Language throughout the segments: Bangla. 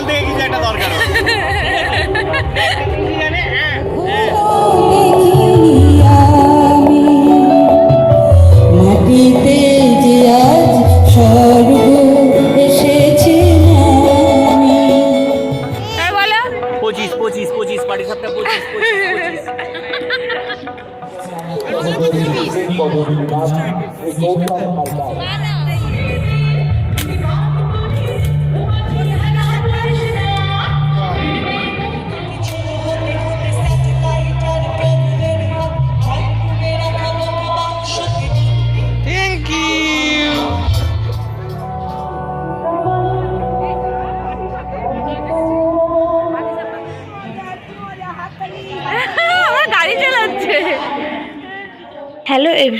ওখান থেকে কিছু একটা দরকার। মাটিতে যে আজ স্বর্গ এসেছে বলো। পঁচিশ পঁচিশ পঁচিশ পাটি সাপটা পঁচিশ পঁচিশ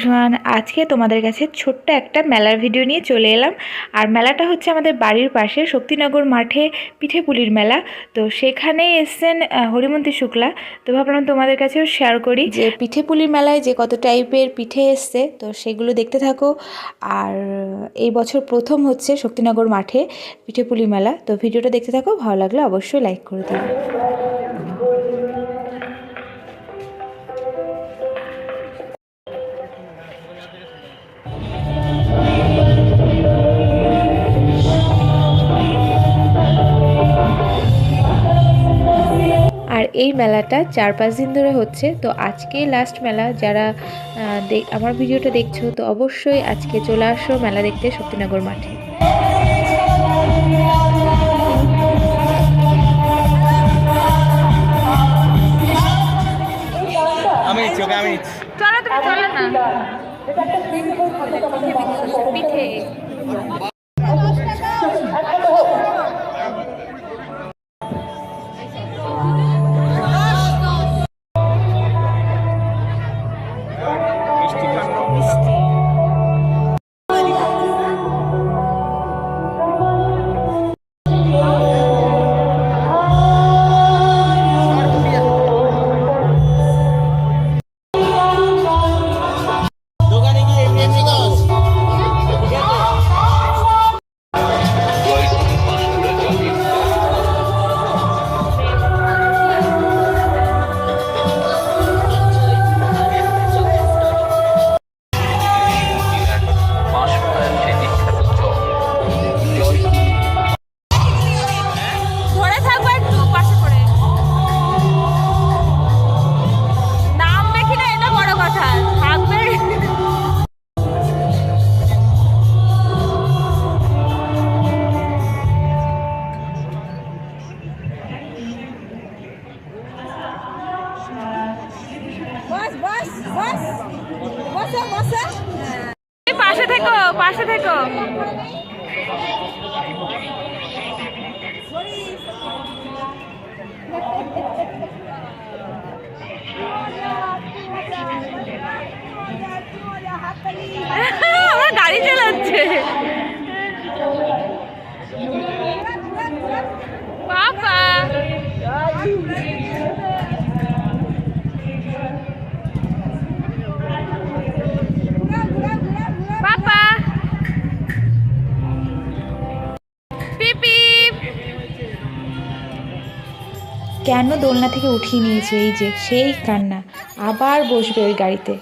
এভরিওয়ান আজকে তোমাদের কাছে ছোট্ট একটা মেলার ভিডিও নিয়ে চলে এলাম। আর মেলাটা হচ্ছে আমাদের বাড়ির পাশে শক্তিনগর মাঠে পিঠেপুলির মেলা। তো সেখানে এসছেন হরিমন্তী শুক্লা। তো ভাবলাম তোমাদের কাছেও শেয়ার করি। যে পিঠেপুলির মেলায় যে কত টাইপের পিঠে এসছে, তো সেগুলো দেখতে থাকো। আর এই বছর প্রথম হচ্ছে শক্তিনগর মাঠে পিঠেপুলি মেলা। তো ভিডিওটা দেখতে থাকো, ভালো লাগলে অবশ্যই লাইক করে দিও। এই মেলাটা চার পাঁচ দিন ধরে হচ্ছে। তো আজকে লাস্ট মেলা যারা দেখ- আমার ভিডিওটা দেখছ তো অবশ্যই আজকে চলে আসো মেলা দেখতে শক্তিনগর মাঠে। আমি নিচ্ছি আমি চলো তুমি চলো না। পিঠে। এই পাশে থেকো পাশে থেকো। গাড়ি চালাচ্ছে। পাপা কেন দোলনা থেকে উঠিয়ে নিয়েছে এই যে সেই কান্না? আবার বসবে ওই গাড়িতে।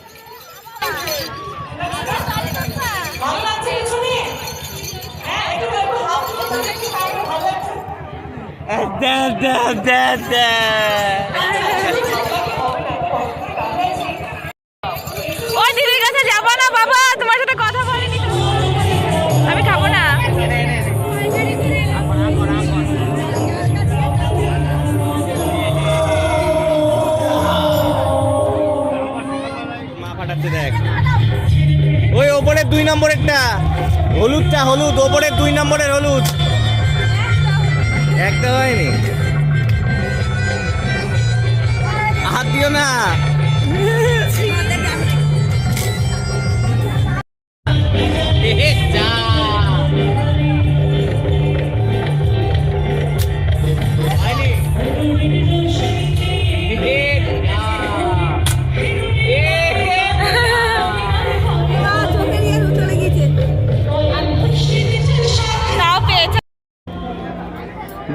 না বাবা, তোমার সাথে কথা দেখ। ওই ওপরের দুই নম্বরেরটা। হলুদটা হলুদ, ওপরের দুই নম্বরের হলুদ। একটা হয়নি। হাত দিও না।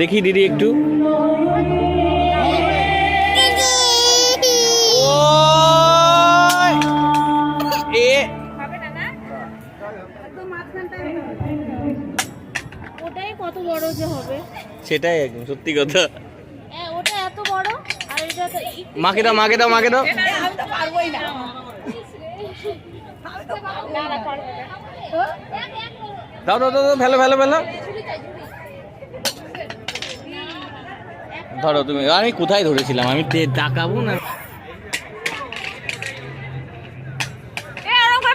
দেখি দিদি একটু। ওই! এ! ওটাই কত বড় যে হবে। সেটাই একদম সত্যি কথা। হ্যাঁ ওটা এত বড় আর এটা মাকে দাও মাকে দাও মাকে দাও। না না পারবে না দাও দাও দাও দাও, ফেলো ফেলো ফেলো। ধরো তুমি আমি কোথায় ধরেছিলাম? আমি তে- তাকাবো না।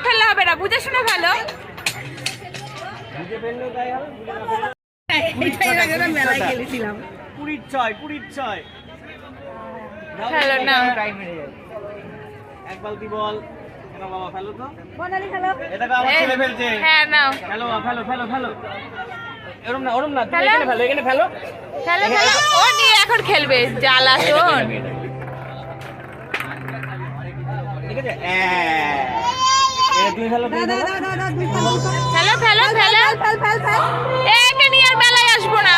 ফেললে হবে না বুঝে শুনে ফেলো। কুড়ির ছয় কুড়ির ছয়। না। এক বালতি বল। বাবা ফেলো তো। এটাকে আমার ছেলে ফেলছে। হ্যাঁ নাও। ফেলো বাবা, ফেলো ফেলো ফেলো। এরম না ওরম না তুমি এখানে ফেলো এখানে ফেলো। ফেলো ফেলো ও নিয়ে এখন খেলবে জ্বালাতন ঠিক আছে। এটা তুমি ফেলো তুমি ফেলো। ফেলো ফেলো। ফেলো একে নিয়ে আর মেলায় আসব না।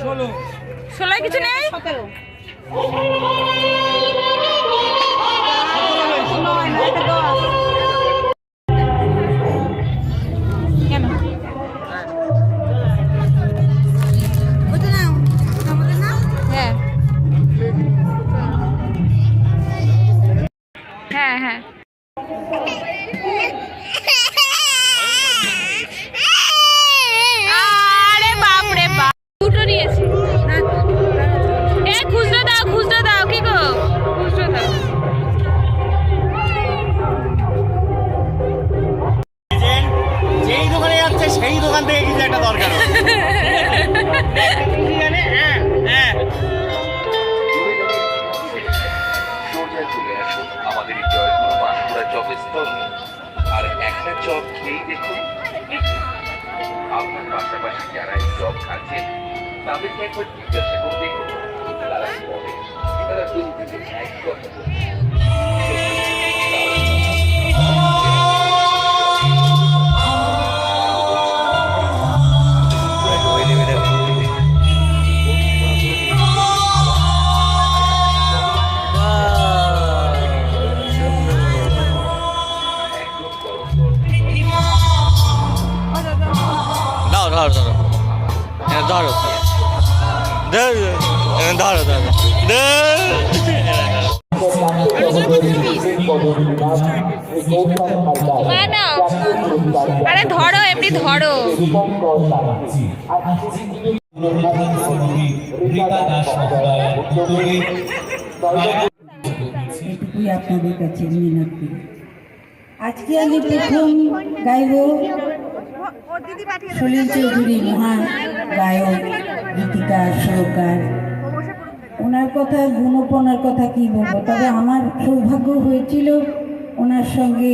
ষোলো। কিছু নেই? Dar olsun. Yani dar olsun. মা নাও আরে ধরো এমনি ধরো আপনাদের কাছে আজকে আমি প্রথম গাইব সলিল চৌধুরী মহান গায়ক গীতিকার সুরকার ওনার কথা গুণপনার কথা কি বলব? তবে আমার সৌভাগ্য হয়েছিল ওনার সঙ্গে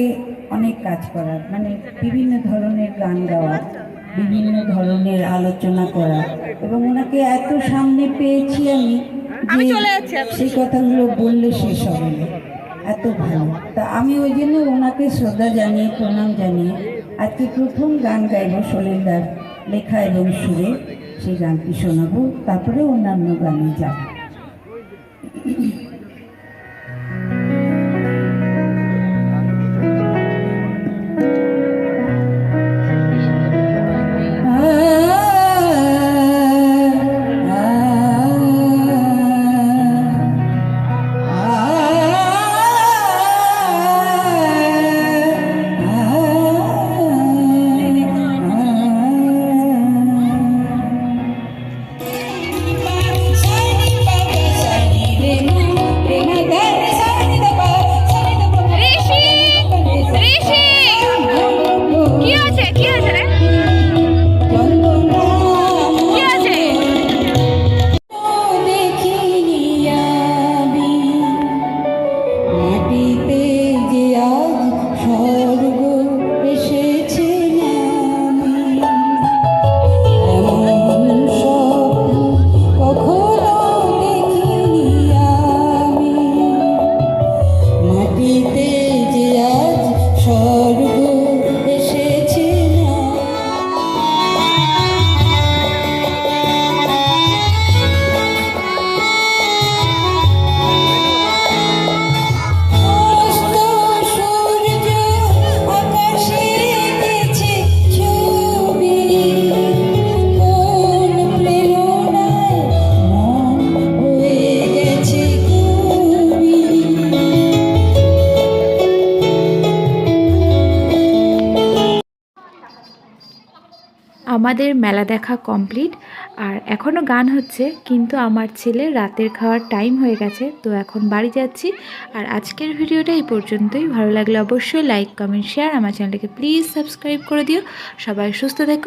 অনেক কাজ করার মানে বিভিন্ন ধরনের গান গাওয়া বিভিন্ন ধরনের আলোচনা করা। এবং ওনাকে এত সামনে পেয়েছি আমি যে সেই কথাগুলো বললে শেষ হবে না। এত ভালো। তা আমি ওই জন্য ওনাকে শ্রদ্ধা জানিয়ে প্রণাম জানিয়ে আজকে প্রথম গান গাইব সলিলদার লেখা এবং সুরে, সেই গানটি শোনাবো, তারপরে অন্যান্য গানে যাব। আমাদের মেলা দেখা কমপ্লিট। আর এখনও গান হচ্ছে, কিন্তু আমার ছেলে রাতের খাওয়ার টাইম হয়ে গেছে, তো এখন বাড়ি যাচ্ছি। আর আজকের ভিডিওটা এই পর্যন্তই। ভালো লাগলে অবশ্যই লাইক, কমেন্ট, শেয়ার আমার চ্যানেলটাকে প্লিজ সাবস্ক্রাইব করে দিও। সবাই সুস্থ থেকো।